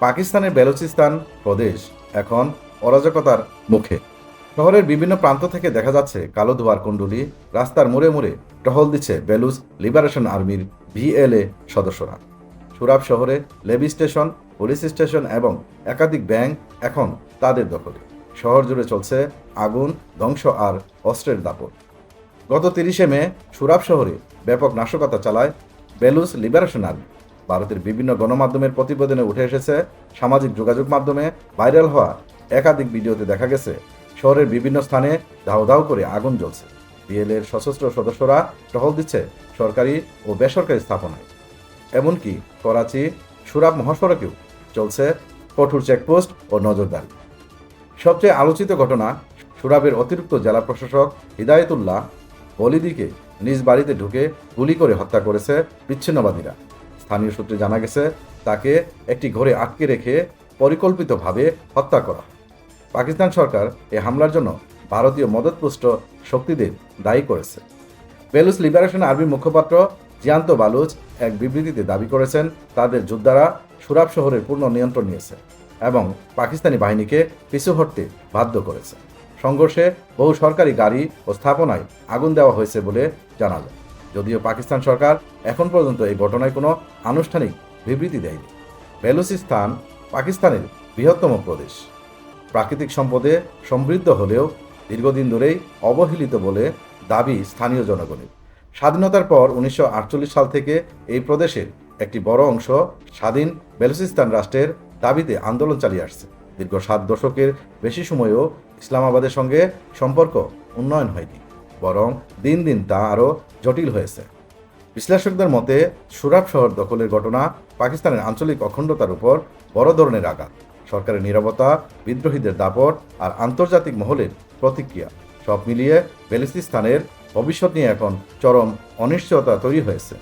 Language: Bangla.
পাকিস্তানের বেলুচিস্তান প্রদেশ এখন অরাজকতার মুখে। শহরের বিভিন্ন প্রান্ত থেকে দেখা যাচ্ছে কালো ধোয়ার কুণ্ডুলি, রাস্তার মোড়ে মোড়ে টহল দিচ্ছে বেলুচ লিবারেশন আর্মির ভিএলএ সদস্যরা। সুরাব শহরে লেবি স্টেশন, পুলিশ স্টেশন এবং একাধিক ব্যাংক এখন তাদের দখলে। শহর জুড়ে চলছে আগুন, ধ্বংস আর অস্ত্রের দাপট। গত তিরিশে মে সুরাব শহরে ব্যাপক নাশকতা চালায় বেলুস লিবারেশন আর্মি। ভারতের বিভিন্ন গণমাধ্যমের প্রতিবেদনে উঠে এসেছে, সামাজিক যোগাযোগ মাধ্যমে ভাইরাল হওয়া একাধিক ভিডিওতে দেখা গেছে। শহরের বিভিন্ন স্থানে ধাও ধাও করে আগুন জ্বলছে। বিএলের সশস্ত্র সদস্যরা টহল দিচ্ছে সরকারি ও বেসরকারি স্থাপনায়। এমনকি করাচি, সুরাব মহাসড়কেও চলছে কঠোর চেকপোস্ট ও নজরদারি। সবচেয়ে আলোচিত ঘটনা, সুরাবের অতিরিক্ত জেলা প্রশাসক হিদায়তুল্লাহ বলিদিকে নিজ বাড়িতে ঢুকে গুলি করে হত্যা করেছে বিচ্ছিন্নবাদীরা। স্থানীয় সূত্রে জানা গেছে, তাকে একটি ঘরে আটকে রেখে পরিকল্পিতভাবে হত্যা করা। পাকিস্তান সরকার এ হামলার জন্য ভারতীয় মদতপুষ্ট শক্তিদের দায়ী করেছে। বেলুচ লিবারেশন আর্মির মুখপাত্র জিয়ান্ত বালুচ এক বিবৃতিতে দাবি করেছেন, তাদের যোদ্ধারা সুরাব শহরের পূর্ণ নিয়ন্ত্রণ নিয়েছে এবং পাকিস্তানি বাহিনীকে পিছু হটতে বাধ্য করেছে। সংঘর্ষে বহু সরকারি গাড়ি ও স্থাপনায় আগুন দেওয়া হয়েছে বলে জানা যায় যদিও পাকিস্তান সরকার এখন পর্যন্ত এই ঘটনায় কোনো আনুষ্ঠানিক বিবৃতি দেয়নি। বেলুচিস্তান পাকিস্তানের বৃহত্তম প্রদেশ। প্রাকৃতিক সম্পদে সমৃদ্ধ হলেও দীর্ঘদিন ধরেই অবহেলিত বলে দাবি স্থানীয় জনগণের। স্বাধীনতার পর উনিশশো আটচল্লিশ সাল থেকে এই প্রদেশের একটি বড় অংশ স্বাধীন বেলুচিস্তান রাষ্ট্রের দাবিতে আন্দোলন চালিয়ে আসছে। দীর্ঘ সাত দশকের বেশি সময়ও ইসলামাবাদের সঙ্গে সম্পর্ক উন্নয়ন হয়নি। বরং দিন দিন তা আরও জটিল হয়েছে। বিশ্লেষকদের মতে সুরাব শহর দখলের ঘটনা পাকিস্তানের আঞ্চলিক অখণ্ডতার উপর বড় ধরনের আঘাত, সরকারের নিরাপত্তা বিদ্রোহীদের দাপট আর আন্তর্জাতিক মহলের প্রতিক্রিয়া সব মিলিয়ে বেলুচিস্তানের ভবিষ্যৎ নিয়ে এখন চরম অনিশ্চয়তা তৈরি হয়েছে।